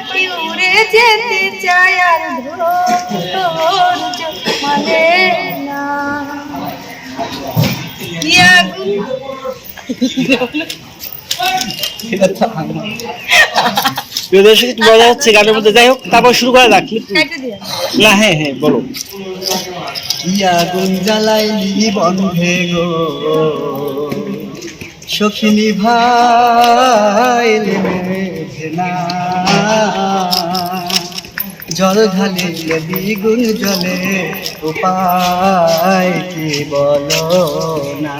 পাখি উড়ে যেতে চায় আর ধৈর্য মানে না। গানের মধ্যে যাই হোক তারপর শুরু করা যাক। না হ্যাঁ হ্যাঁ বলো। আগুন জ্বালাইলি বন্ধে গো? সখিনী ভাইলে মেঘনা জল ঢালিলে দ্বিগুণ জলে, উপায় কি বল না?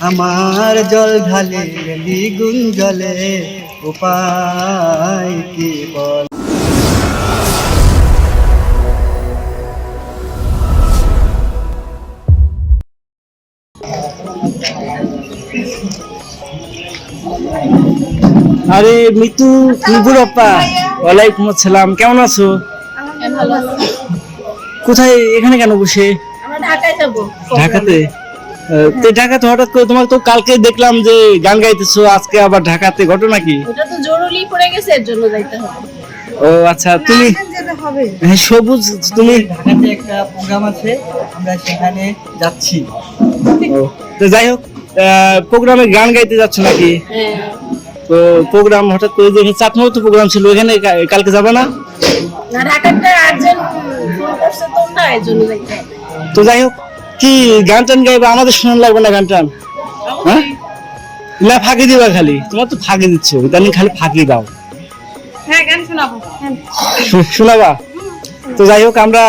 আমার জল ঢালিলে দ্বিগুণ জলে, উপায় কি বল আরে মিতু আপা? ওয়ালাইকুম আসসালাম কেমন আছো? ভালো আছি। কোথায় এখানে কেন বসে? আমরা ঢাকায় যাব। ঢাকাতে? তো ঢাকাতে হঠাৎ করে তোমাকে তো কালকে দেখলাম যে গান গাইতেছো আজকে আবার ঢাকাতে ঘটনা কি? ওটা তো জরুরি পড়ে গেছে এর জন্য যাইতে হবে। ও আচ্ছা তুমি যেতে হবে। হ্যাঁ সবুজ তুমি ঢাকাতে একটা প্রোগ্রাম আছে আমরা সেখানে যাচ্ছি। তো যাই হোক প্রোগ্রামে গান গাইতে যাচ্ছ নাকি? হ্যাঁ। তো প্রোগ্রাম হঠাৎ করে দেখে চাটমাও তো প্রোগ্রাম ছিল এখানে কালকে যাবে না? তো যাই হোক কি গান টান গাইবে? আমাদের শোনান লাগবে না গান টান? হ্যাঁ? না ফাঁকি দিবা খালি। তোমার তো ফাঁকি দিচ্ছ ইদানিং খালি ফাঁকি দাও। হ্যাঁ শোনাবো। হ্যাঁ। শোনাবা? তো যাই হোক আমরা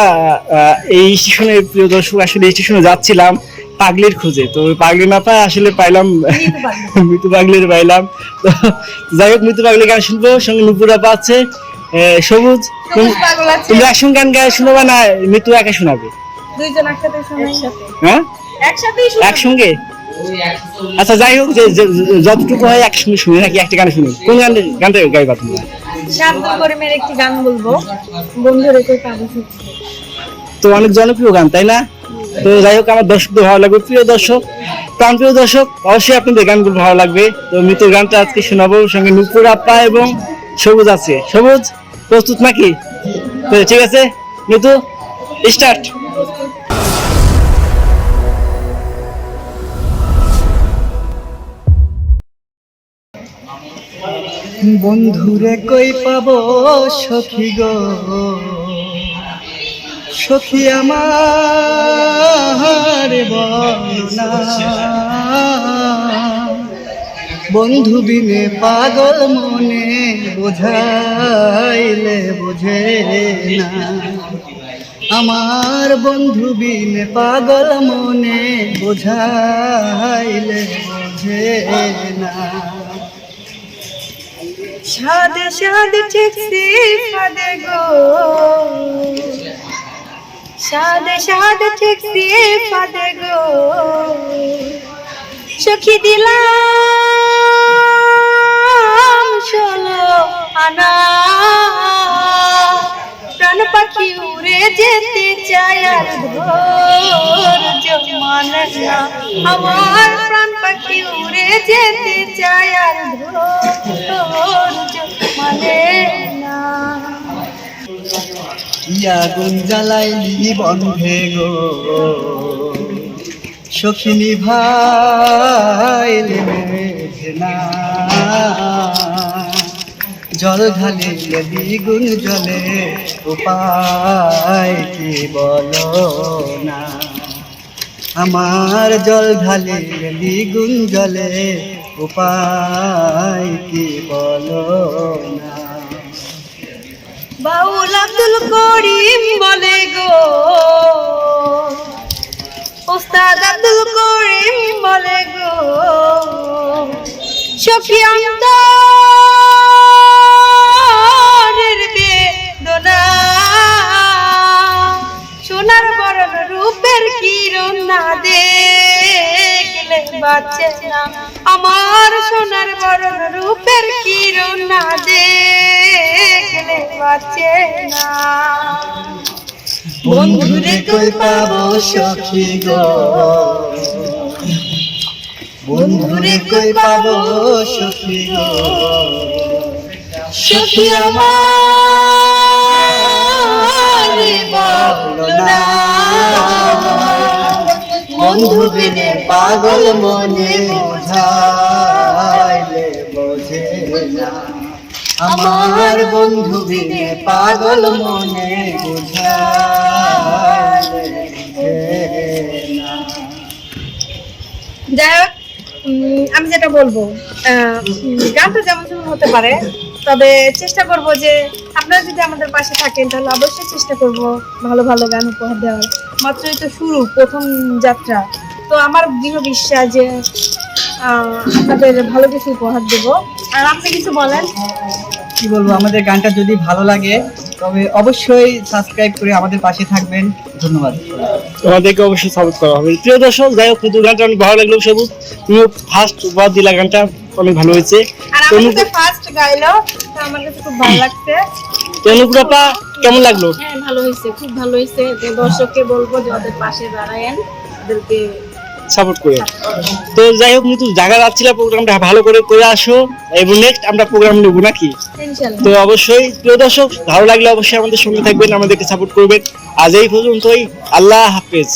এই স্টেশনে প্রিয় দর্শক আসলে এই স্টেশনে যাচ্ছিলাম। পাগলির খোঁজে। তো ওই পাগলি না পাই আসলে পাইলাম মৃত্যু পাগলির পাইলাম। তো যাই হোক মৃত্যু পাগলি গান শুনব সঙ্গে নুপুরা পাচ্ছে সবুজ। তুমি- পাগল একসঙ্গে গান গায়ে শোনাবা না মৃত্যু একা শোনাবে? দুইজন একসাথে শোনাই। হ্যাঁ? একসাথেই একসঙ্গে? আচ্ছা যাই হোক যে যতটুকু হয় একসঙ্গে শুনি নাকি একটা গান শুনি? কোন গান গানটা গাইবা তুমি শাব্দুল করিমের একটি গান বলব। বন্ধু রেখে পাবো তো অনেক জনপ্রিয় গান তাই না? তো যাই হোক, আমার দর্শকদের ভালো লাগবে। প্রিয় দর্শক প্রাণ প্রিয় দর্শক, অবশ্যই আপনাদের গানগুলো ভালো লাগবে। তো মৃত্যুর গানটা আজকে শোনাবো, সঙ্গে নুপুর আপা এবং সবুজ আছে। সবুজ, প্রস্তুত নাকি? তো ঠিক আছে, মৃত্যু স্টার্ট বন্ধুরে কই পাব সখী গো? সখী আমার বন্ধু বিনে পাগল মনে বোঝাইলে বোঝে না। আমার বন্ধু বিনে পাগল মনে বোঝাইলে বোঝে না। সাদে সাদে ঠেকছি ফাদে গো। সাদে সাদে ঠেকছি ফাদে গো। সখী দিলাম ষোলো আনা। প্রাণ পাখি উড়ে যেতে চায় আর ধৈর্য মানে না। আমার প্রাণ পাখি উড়ে যেতে চায় আর ধৈর্য মানে না ইয়া গুন জ্বালাইলি বন্ধে গো। সখিনী মেঘনা। জল ঢালিলে দ্বিগুণ জলে, উপায় কি বল না? আমার জল ঢালিলে দ্বিগুণ জলে, উপায় কি বল না? বাউল আব্দুল করিম বলে গো। ওস্তাদ আব্দুল করিম বলে গো। না দেখলে বাঁচে না। আমার সোনার বরণ রূপের কিরণ না দেখলে বাঁচে না। বন্ধুরে কই পাবো সখী গো? বন্ধুরে কই পাবো সখী গো? সখী আমার বলো না বন্ধু বিনে পাগল মনে বোঝাইলে আমার বন্ধু বিনে পাগল মনে যাই হোক আমি যেটা বলব গানটা যেমন যেমন হতে পারে তবে চেষ্টা করব যে আপনারা যদি আমাদের পাশে থাকেন তাহলে অবশ্যই চেষ্টা করব ভালো ভালো গান উপহার দেওয়ার। মাত্রই তো শুরু প্রথম যাত্রা। তো আমার দৃঢ় বিশ্বাস যে আপনাদের ভালো কিছু উপহার দেব। আর আপনি কিছু বলেন? কি বলব আমাদের গানটা যদি ভালো লাগে তবে অবশ্যই সাবস্ক্রাইব করে আমাদের পাশে থাকবেন। ধন্যবাদ। তোমাদেরকে অবশ্যই সাপোর্ট করা হবে। প্রিয় দর্শক যাই হোক কিন্তু গানটা অনেক ভালো লাগল সবুজ। তুমিও ফার্স্ট উপহার দিলা গানটা অনেক ভালো হয়েছে। ফার্স্ট গাইলো আমার কাছে খুব ভালো লাগছে। কেমন লাগল? হ্যাঁ ভালো হয়েছে খুব ভালো হয়েছে। দর্শককে বলব যে ওদের পাশে দাঁড়ায়েন। ওদেরকে সাপোর্ট করে। তো যাই হোক কিন্তু জায়গা যাচ্ছিলাম প্রোগ্রামটা ভালো করে করে আসো। এবং নেক্সট আমরা প্রোগ্রাম নেব নাকি? তো অবশ্যই প্রিয় দর্শক ভালো লাগলে অবশ্যই আমাদের সঙ্গে থাকবেন আমাদেরকে সাপোর্ট করবেন। আজ এই পর্যন্তই আল্লাহ হাফেজ।